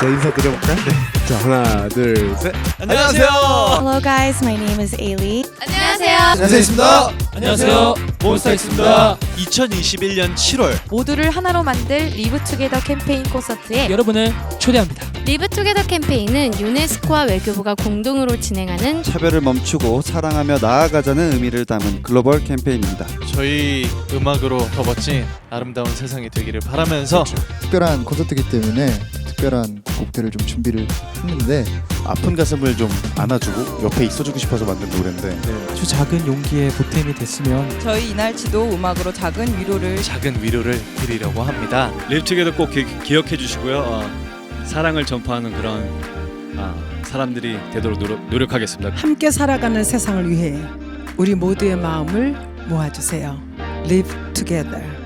자 인사드려볼까요? 네. 자 하나 둘 셋. 안녕하세요. Hello guys, my name is Ailey. 안녕하세요. 안녕하세요 있습니다. 안녕하세요. 몬스타엑스입니다. 2021년 7월 모두를 하나로 만들 리브 투게더 캠페인 콘서트에 여러분을 초대합니다. 리브 투게더 캠페인은 유네스코와 외교부가 공동으로 진행하는 차별을 멈추고 사랑하며 나아가자는 의미를 담은 글로벌 캠페인입니다. 저희 음악으로 더 멋진 아름다운 세상이 되기를 바라면서 특별한 콘서트이기 때문에 특별한 곡들을 좀 준비를 했는데 아픈 가슴을 좀 안아주고 옆에 있어주고 싶어서 만든 노래인데 아주 작은 용기에 보탬이 됐으면 저희 이날치도 음악으로 작은 위로를 작은 위로를 드리려고 합니다. 립투게더 꼭 기, 기억해 주시고요. 어, 사랑을 전파하는 그런 아, 사람들이 되도록 노력, 노력하겠습니다. 함께 살아가는 세상을 위해 우리 모두의 마음을 모아주세요. Live together.